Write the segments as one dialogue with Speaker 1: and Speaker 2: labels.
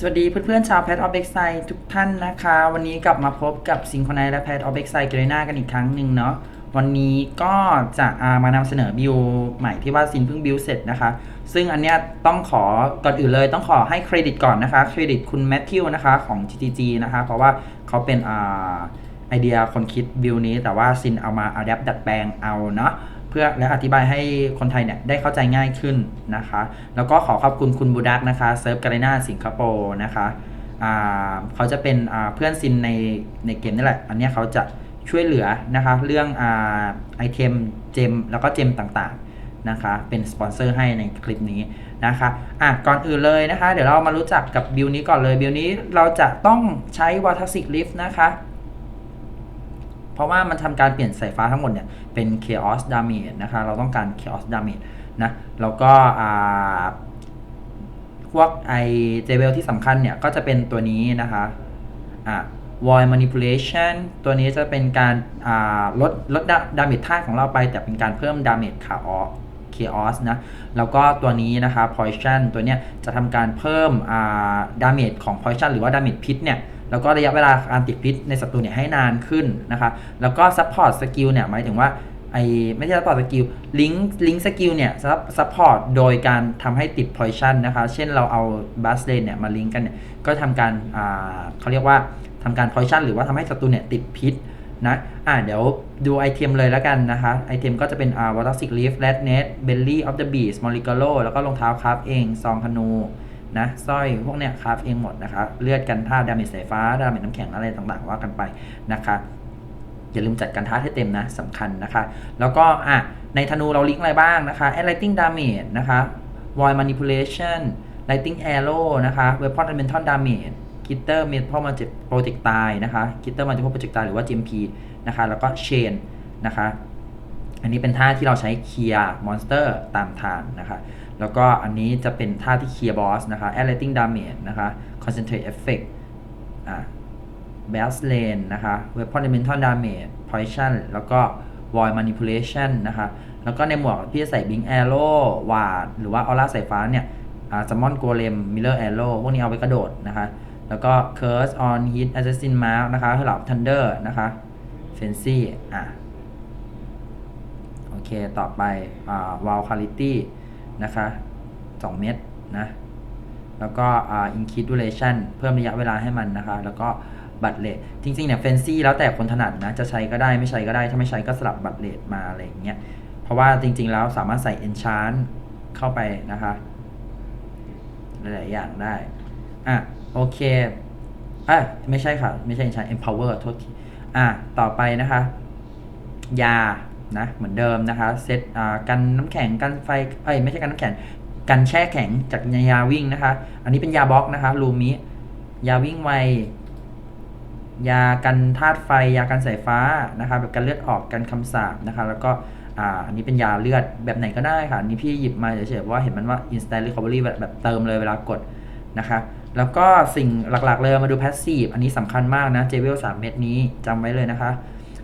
Speaker 1: สวัสดีเพื่อนๆชาวแพทออฟเอ็กไซทุกท่านนะคะ วันนี้กลับมาพบกับซิงค o น i และแพทออฟเอ็กไซเกเรนากันอีกครั้งหนึ่งเนาะวันนี้ก็จะอ่ามานำเสนอบิวใหม่ที่ว่าซินเพิ่งบิวเสร็จนะคะ ซึ่งอันเนี้ยต้องขอก่อนอื่นเลยต้องขอให้เครดิตก่อนนะคะเครดิตคุณแมทธิวนะคะของ GTG นะคะ เพราะว่าเขาเป็นอ่าไอเดียคนคิดบิวนี้แต่ว่าซินเอามาอัดแอปดัดแปลงเอาเนาะ เพื่อและอธิบายให้คนไทยเนี่ยได้เข้าใจง่ายขึ้นนะคะ แล้วก็ขอขอบคุณคุณบูดักนะคะเซิร์ฟการีนาสิงคโปร์นะคะเขาจะเป็นเพื่อนซินในในเกมนี่แหละ อันนี้เขาจะช่วยเหลือนะคะเรื่องอไอเทมเจมแล้วก็เจมต่างๆนะคะ เป็นสปอนเซอร์ให้ในคลิปนี้นะคะอะก่อนอื่นเลยนะคะ เดี๋ยวเรามารู้จักกับบิลนี้ก่อนเลยบิลนี้เราจะต้องใช้ว a ท a สิกลิฟต์นะคะ เพราะว่ามันทำการเปลี่ยนสายฟ้าทั้งหมดเนี่ยเป็น chaos damage นะคะเราต้องการ chaos damage นะแล้วก็พวกไอเจเวลที่สำคัญเนี่ยก็จะเป็นตัวนี้นะคะอ่า void manipulation ตัวนี้จะเป็นการอ่าลดลดดาเมจท่าของเราไป แต่เป็นการเพิ่มดาเมจขาออ chaos นะ แล้วก็ตัวนี้นะคะ poison ตัวเนี้ยจะทำการเพิ่มดาเมจของ poison หรือว่าดาเมจพิษเนี่ย แล้วก็ระยะเวลาการติดพิษในศัตรูเนี่ยให้นานขึ้นนะคะแล้วก็ support skill เนี่ยหมายถึงว่าไอไม่ใช่ support skill link link skill เนี่ย support โดยการทำให้ติด poison นนะคะ เช่นเราเอา b u s lane เนี่ยมาลิงก์กันเนี่ยก็ทำการอ่าเขาเรียกว่าทำการ poison หรือว่าทำให้ศัตรูเนี่ยติดพิษนะอ่าเดี๋ยวดูไอเทมเลยแล้วกันนะคะ ไอเทมก็จะเป็นอ่า water sick leaf red net belly of the beast m o l i g a l o แล้วก็รองเท้าคราฟเองซองธนู นะสร้อยพวกเนี้ยคราฟเองหมดนะคะเลือดกันท่าดาเมจสายฟ้าดาเมจน้ำแข็งอะไรต่างๆ ว่ากันไปนะคะอย่าลืมจัดการท่าให้เต็มนะสำคัญนะคะ แล้วก็อะในธนูเราลิงก์อะไรบ้างนะคะ Lighting Damage นะคะ Void Manipulation Lighting Arrow นะคะ Weapon Elemental Damage Gitter m e t a l Magic Projectile นะคะ Gitter Magic Projectile หรือว่า GMP นะคะ แล้วก็ Chain นะคะ อันนี้เป็นท่าที่เราใช้เคลียร์มอนสเตอร์ตามทางนะคะ แล้วก็อันนี้จะเป็นท่าที่เคลียร์บอสนะคะ Lighting Damage นะคะ Concentrate Effect อะ b a s Lane นะคะ Weapon Elemental Damage Poison แล้วก็ Void Manipulation นะคะ แล้วก็ในหมวกพี่จะใส่ Blink Arrow วาดหรือว่า Aura สายฟ้าเนี่ยอ่า Summon Golem Miller Arrow พวกนี้เอาไว้กระโดดนะคะ แล้วก็ Curse on Hit Assassin Mark นะคะสำหรับ Thunder นะคะ Fancy อะโอเค ต่อไปอ่า Wall Quality นะคะ2เม็ดนะแล้วก็อ่า increase duration เพิ่มระยะเวลาให้มันนะคะ แล้วก็บัตรเลทจริงๆเนี่ย fancy แล้วแต่คนถนัดนะ จะใช้ก็ได้ไม่ใช้ก็ได้ ถ้าไม่ใช้ก็สลับบัตรเลทมาอะไรอย่างเงี้ยเพราะว่าจริงๆแล้วสามารถใส่ enchant เข้าไปนะคะหลายๆอย่างได้ อะ โอเคอะไม่ใช่ค่ะ ไม่ใช่ enchant empower โทษที อะ ต่อไปนะคะ ยา นะเหมือนเดิมนะคะเซตอ่ากันน้ำแข็งกันไฟเอ้ยไม่ใช่กันน้ำแข็งกันแช่แข็งจากยาวิ่งนะคะ อันนี้เป็นยาบล็อกนะคะลูมิยาวิ่งไวยากันธาตุไฟ ยากันสายฟ้านะคะแบบกันเลือดออกกันคำสาปนะคะ แล้วก็อ่าอันนี้เป็นยาเลือดแบบไหนก็ได้ค่ะ อันนี้พี่หยิบมาเฉยๆเพราะว่าเห็นมันว่า instant recovery แบบแบบเติมเลยเวลากดนะคะ แล้วก็สิ่งหลักๆเลยมาดู passive อันนี้สำคัญมากนะ j w e l 3เม็ดนี้จำไว้เลยนะคะ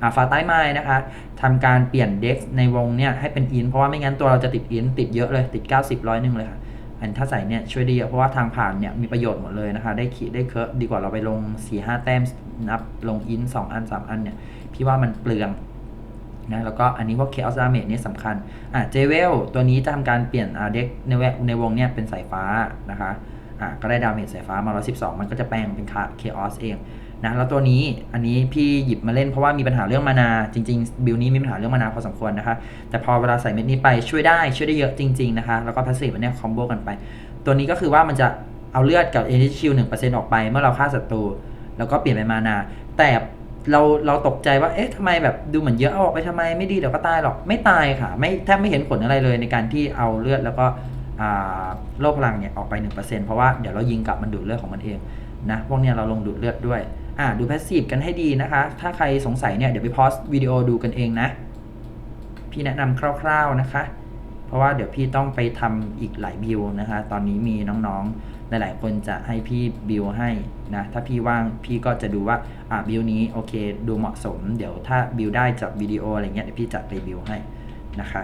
Speaker 1: อ่าฟาใต้ไม้นะคะทำการเปลี่ยนเด็กในวงเนี่ยให้เป็นอินเพราะว่าไม่งั้นตัวเราจะติดอินติดเยอะเลยติด 90ร้อยหนึ่งเลยค่ะอันถ้าใส่เนี่ยช่วยดีเยอะเพราะว่าทางผ่านเนี่ยมีประโยชน์หมดเลยนะคะ ได้ขีดได้เคิร์ฟดีกว่าเราไปลง 4 5 แต้มนับลงอิน 2 อัน 3 อันเนี่ย พี่ว่ามันเปลืองนะแล้วก็อันนี้พวก Chaos Damage เนี่ยสำคัญอะเจเวลตัวนี้จะทำการเปลี่ยนอ่าเด็กในแวในวงเนี่ยเป็นสายฟ้านะคะอะก็ได้ดาเมจสายฟ้ามา 112 มันก็จะแปลงเป็น Chaos เอง นะแล้วตัวนี้อันนี้พี่หยิบมาเล่นเพราะว่ามีปัญหาเรื่องมานา จริง ๆ บิลนี้มีปัญหาเรื่องมานาพอสมควรนะคะแต่พอเวลาใส่เม็ดนี้ไปช่วยได้ช่วยได้เยอะจริง ๆ นะคะ แล้วก็พาสซีฟอันเนี้ยคอมโบกันไป ตัวนี้ก็คือว่ามันจะเอาเลือดกับเอ r ชิลหนึ่งเปอร์เซ็นต์ออกไปเมื่อเราฆ่าศัตรูแล้วก็เปลี่ยนเป็นมานา แต่เราเราตกใจว่าเอ๊ะทำไมแบบดูเหมือนเยอะเอาอกไปทำไมไม่ดีเดี๋ยวก็ตายหรอกไม่ตายค่ะ ไม่แทบไม่เห็นผลอะไรเลยในการที่เอาเลือดแล้วก็โรคพลังเนี่ยออกไป 1%เพราะว่าเดี๋ยวเรายิงกลับมันดูดเลือดของมันเองนะพวกเนี้ยเราลงดูดเลือดด้วย อ่าดูแพสซีฟกันให้ดีนะคะ ถ้าใครสงสัยเนี่ยเดี๋ยวไปพอสวิดีโอดูกันเองนะ พี่แนะนำคร่าว ๆนะคะ เพราะว่าเดี๋ยวพี่ต้องไปทำอีกหลายบิวนะคะ ตอนนี้มีน้องๆ หลายๆ คนจะให้พี่บิวให้นะ ถ้าพี่ว่างพี่ก็จะดูว่าอ่าบิวนี้โอเค ดูเหมาะสม เดี๋ยวถ้าบิวได้จากวิดีโออะไรเงี้ยเดี๋ยวพี่จัดไปบิวให้นะคะ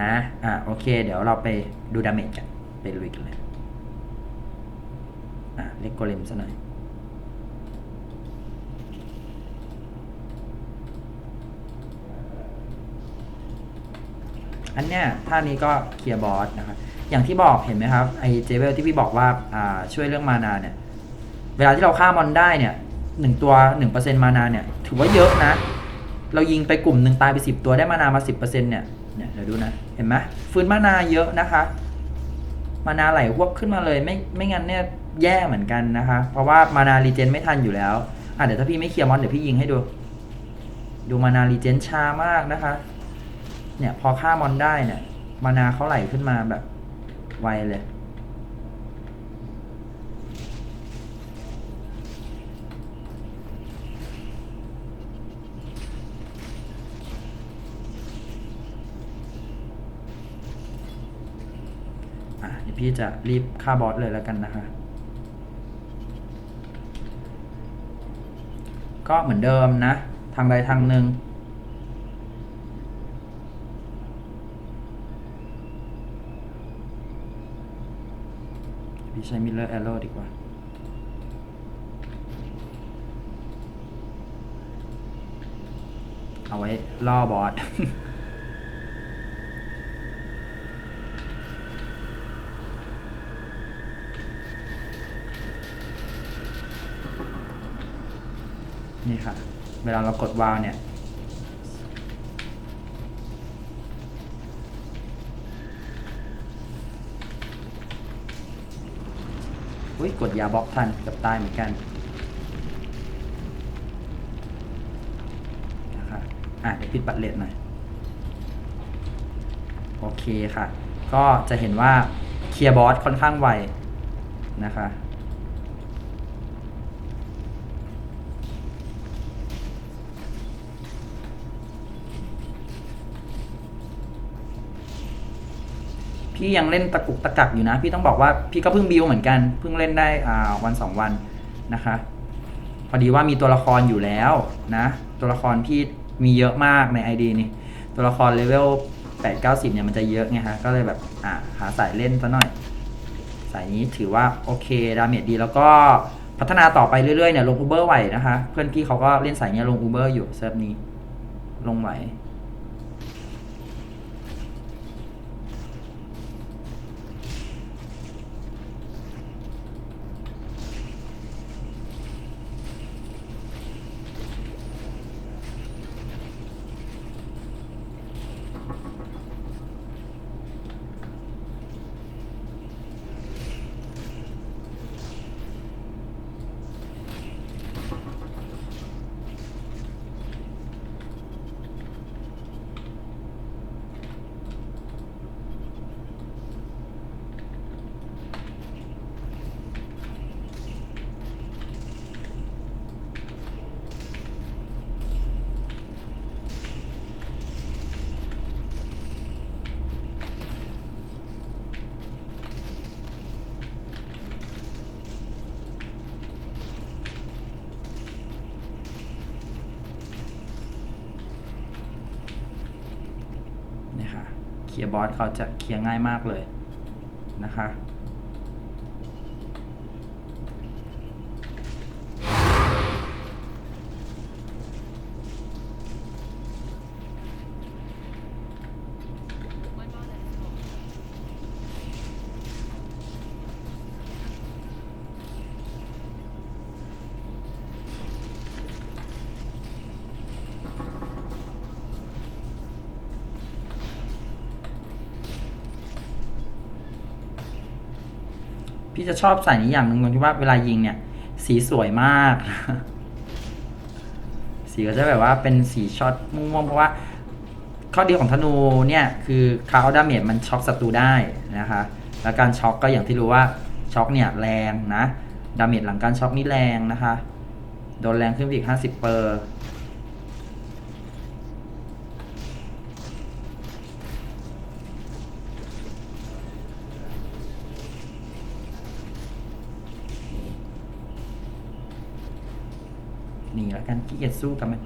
Speaker 1: นะ อ่าโอเค เดี๋ยวเราไปดูดาเมจกัน ไปลุยกันเลย อะ เล็กโกเลมซะหน่อย อันเนี้ยท่านี้ก็เคลียร์บอสนะครับอย่างที่บอกเห็นไหมครับไอเจเวลที่พี่บอกว่าอ่าช่วยเรื่องมานาเนี่ยเวลาที่เราฆ่ามอนได้เนี่ยหนึ่งตัวหนึ่งเปอร์เซ็นต์มานาเนี่ยถือว่าเยอะนะ เรายิงไปกลุ่มหนึ่งตายไปสิบตัวได้มานามาสิบเปอร์เซ็นเนี่ยเนี่ยเดี๋ยวดูนะเห็นไหมฟื้นมานาเยอะนะคะ มานาไหลพวกขึ้นมาเลยไม่ไม่งั้นเนี่ยแย่เหมือนกันนะคะ เพราะว่ามานารีเจนไม่ทันอยู่แล้วอะเดี๋ยวถ้าพี่ไม่เคลียร์มอนเดี๋ยวพี่ยิงให้ดู ดูมานารีเจนช้ามากนะคะ เนี่ย พอฆ่ามอนได้เนี่ยมานาเขาไหลขึ้นมาแบบ ไวเลย อะเดี๋ยวพี่จะรีบฆ่าบอสเลยแล้วกันนะคะก็เหมือนเดิมนะ ทางใดทางหนึ่ง พี่ ใช้มิเลอร์แอโร่ดีกว่า เอาไว้ล่อบอสนี่ค่ะ เวลาเรากดวาวเนี่ย อุ้ยกดยาบล็อกทันกับตายเหมือนกันนะครับอะเดี๋ยวปิดบัตรเลดหน่อยโอเคค่ะ ก็จะเห็นว่าเคลียร์บอสค่อนข้างไวนะคะ พี่ยังเล่นตะกุกตะกักอยู่นะ พี่ต้องบอกว่าพี่ก็เพิ่งบิวเหมือนกัน เพิ่งเล่นได้อ่าวันสองวันนะคะ พอดีว่ามีตัวละครอยู่แล้วนะ ตัวละครพี่มีเยอะมากใน ID นี่ ตัวละครเลเวล8 9 0เนี่ยมันจะเยอะไงฮะ ก็เลยแบบอ่าหาสายเล่นซะหน่อย สายนี้ถือว่าโอเคดาเมจดีแล้วก็พัฒนาต่อไปเรื่อยๆเนี่ยลงอูเบอร์ไหวนะคะ เพื่อนพี่เขาก็เล่นสายเนี้ยลงอูเบอร์อยู่เซิร์ฟนี้ ลงไหว บอสเขาจะเคลียร์ง่ายมากเลยนะคะ พี่จะชอบใส่นี้อย่างหนึ่งตรงที่ว่าเวลายิงเนี่ย สีสวยมาก สีก็จะแบบว่าเป็นสีช็อตม่วงๆเพราะว่า ข้อดีของธนูเนี่ย คือคาร์ดาเมจมันช็อกศัตรูได้นะคะ แล้วการช็อกก็อย่างที่รู้ว่าช็อกเนี่ยแรงนะดาเมจหลังการช็อกนี่แรงนะคะ โดนแรงขึ้นไปอีก 50เปอร์ ล้วกันขี้เกียจสู้กับมัน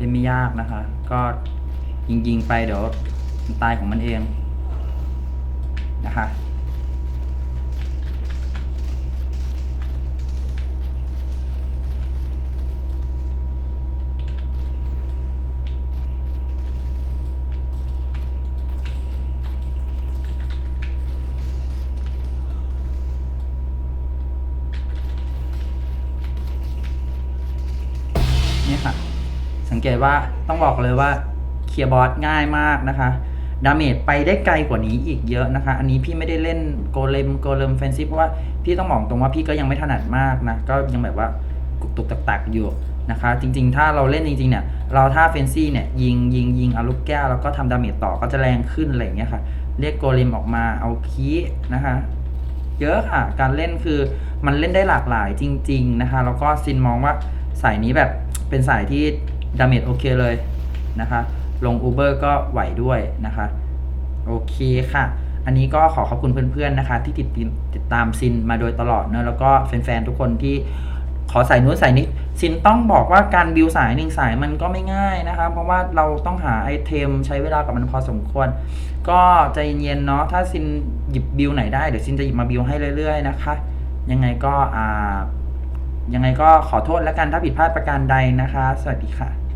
Speaker 1: เล่นไม่ยากนะคะ ก็ยิงยิงๆไปเดี๋ยวมันตายของมันเองนะคะ นี่ค่ะ สั งเกตว่าต้องบอกเลยว่าเคลียร์บอสง่ายมากนะคะ ดาเมจไปได้ไกลกว่านี้อีกเยอะนะคะ อันนี้พี่ไม่ได้เล่นโกเลมโกเลมแฟนซีเพราะว่าพี่ต้องบอกตรงว่าพี่ก็ยังไม่ถนัดมากนะ ก็ยังแบบว่ากุกตุกตักตักอยู่นะคะ จริงๆ ถ้าเราเล่นจริงๆเนี่ยเราถ้าเฟนซี่เนี่ยยิงยิงยิงเอาลูกแก้วแล้วก็ทำดาเมจต่อก็จะแรงขึ้นอะไรอย่างเงี้ยค่ะ เรียกโกเลมออกมาเอาคีนะคะเยอะค่ะ การเล่นคือมันเล่นได้หลากหลายจริง ๆนะคะ แล้วก็ซินมองว่าสายนี้แบบเป็นสายที่ ดาเมจโอเคเลยนะคะ ลง Uber ก็ไหวด้วยนะคะ โอเคค่ะ อันนี้ก็ขอขอบคุณเพื่อนๆนะคะ ที่ติดติดติดตามซินมาโดยตลอดเนอะแล้วก็แฟนๆทุกคนที่ขอใส่นู้นใส่นี้ซินต้องบอกว่าการบิวสายหนึ่งสายมันก็ไม่ง่ายนะคะ เพราะว่าเราต้องหาไอเทมใช้เวลากับมันพอสมควร ก็ใจเย็นๆเนาะถ้าซินหยิบบิวไหนได้เดี๋ยวซินจะหยิบมาบิวให้เรื่อยๆนะคะ ยังไงก็อ่า ยังไงก็ขอโทษและกันถ้าผิดพลาดประการใดนะคะ สวัสดีค่ะ